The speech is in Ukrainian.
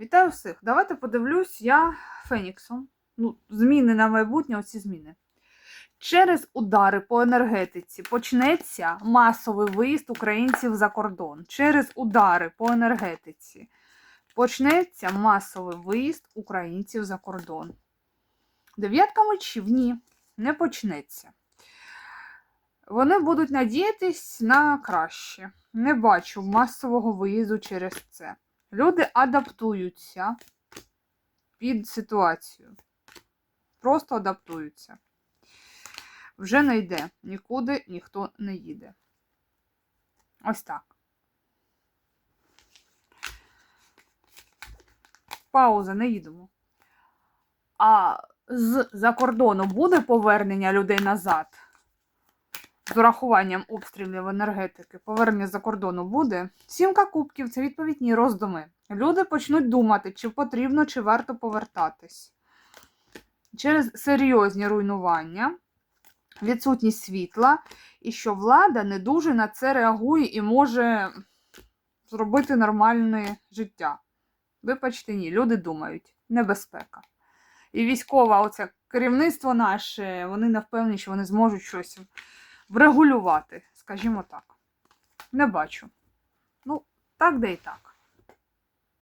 Вітаю всіх! Давайте подивлюсь я Феніксом. Ну, зміни на майбутнє, оці зміни. Через удари по енергетиці почнеться масовий виїзд українців за кордон. Через удари по енергетиці почнеться масовий виїзд українців за кордон. Дев'ятка мечів ні, не почнеться. Вони будуть надіятись на краще. Не бачу масового виїзду через це. Люди адаптуються під ситуацію. Просто адаптуються. Вже не йде. Нікуди ніхто не їде. Ось так. Пауза, не їдемо. А з-за кордону буде повернення людей назад? З урахуванням обстрілів енергетики, повернення за кордону буде. Сімка кубків це відповідні роздуми. Люди почнуть думати, чи потрібно, чи варто повертатись. Через серйозні руйнування, відсутність світла, і що влада не дуже на це реагує і може зробити нормальне життя. Вибачте, ні, люди думають, небезпека. І військове керівництво наше, вони не впевнені, що вони зможуть щось врегулювати, скажімо так. Не бачу. Ну, так де і так.